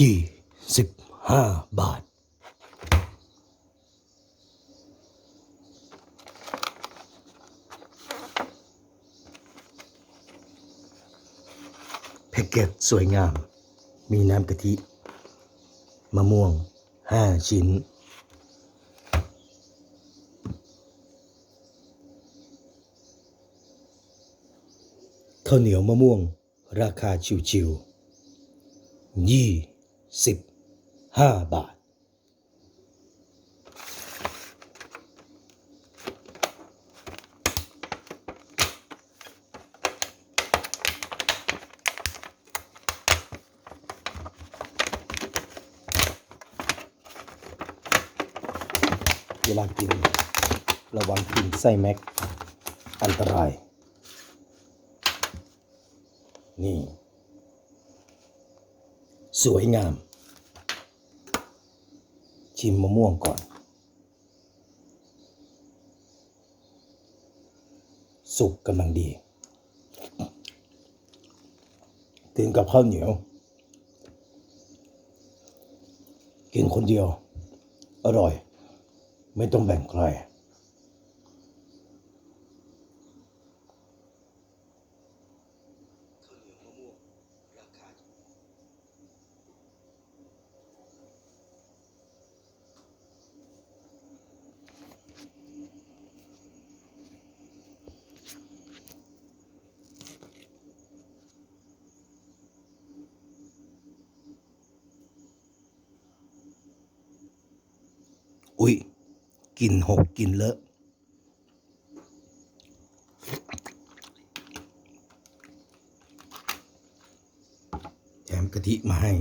ยี่สิบห้าบาท แพ็กเกจสวยงาม มีน้ำกะทิ มะม่วงห้าชิ้น ข้าวเหนียวมะม่วง ราคาชิวๆยี่ สิบห้าบาท เวลากิน ระวังกินไส้แม็ก อันตราย นี่ สวยงาม ชิมมะม่วงก่อน สุกกำลังดีกินกับข้าวเหนียว กินคนเดียว อร่อย ไม่ต้องแบ่งใคร อุ๊ยกินหกกินเลอะแถมกะทิมาให้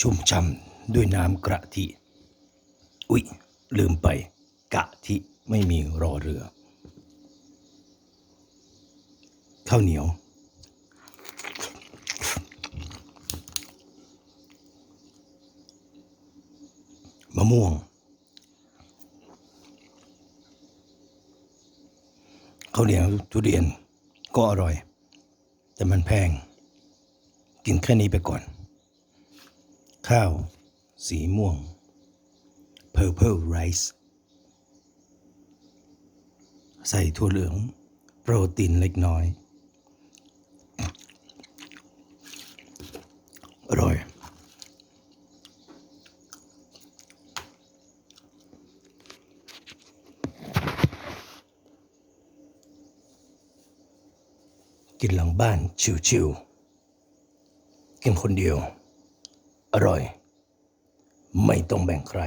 ชุ่มช่ำด้วยน้ำกระทิ อุ๊ย ลืมไป กะทิไม่มีรอเรือ ข้าวเหนียว มะม่วง ข้าวเหนียวทุเรียนก็อร่อย แต่มันแพง กินแค่นี้ไปก่อน ข้าว สีม่วง purple rice ใส่ถั่วเหลือง โปรตีนเล็กน้อย อร่อย กินหลังบ้านชิวๆกินคนเดียว อร่อย ไม่ต้องแบ่งใคร